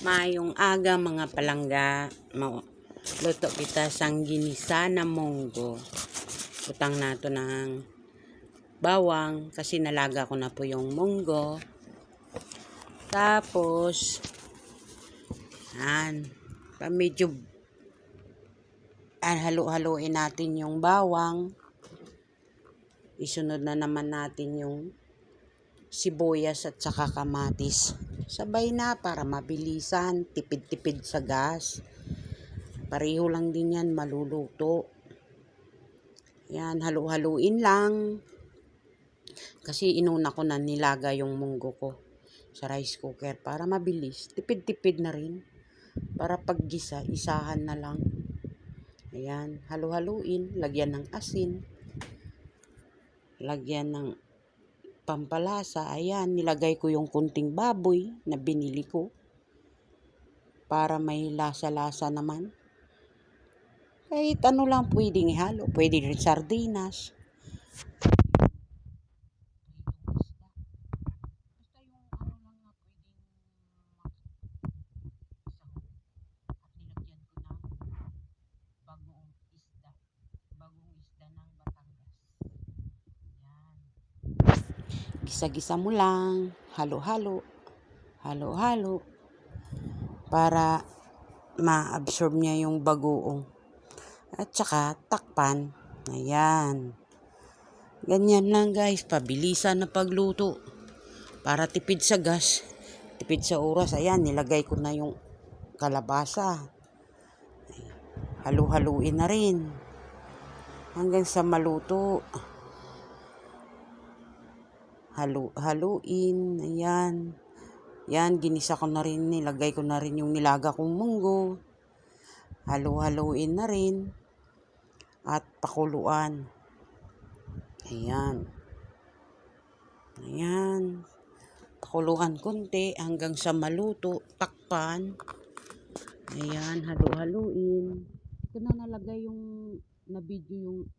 Mayong aga mga palangga. Luto kita sang ginisa na munggo. Utang nato ng bawang kasi nalaga ko na po yung munggo. Tapos, yan. Pa medyo ah, halu-haluin natin yung bawang. Isunod na naman natin yung sibuyas at saka kamatis. Sabay na para mabilisan, tipid-tipid sa gas. Pareho lang din yan maluluto. Yan, halu-haluin lang. Kasi inuna ko na nilaga yung munggo ko sa rice cooker para mabilis. Tipid-tipid na rin. Para paggisa, isahan na lang. Ayan, halu-haluin. Lagyan ng asin. Lagyan ng pampalasa. Ayan, nilagay ko yung kunting baboy na binili ko. Para may lasa-lasa naman. Kahit ano lang pwedeng ihalo. Pwede rin sardinas. Basta yung ano lang na pwedeng at nilagyan ko ng bagoong isda. Bagong isda ng Batangas. Yan. Gisa-gisa mo lang. Halo-halo. Halo-halo. Para ma-absorb niya yung bagoong. At saka takpan. Ayan. Ganyan lang guys. Pabilisan na pagluto. Para tipid sa gas. Tipid sa oras. Ayan, nilagay ko na yung kalabasa. Halu-haluin na rin. Hanggang sa maluto. Halu haluin. Ayan. Yan, ginisa ko na rin. Nilagay ko na rin yung nilaga kong munggo. Halu-haluin na rin. At pakuluan. Ayan. Ayan. Pakuluan konti hanggang sa maluto. Takpan. Ayan, halu-haluin. Ito na nalagay yung na video yung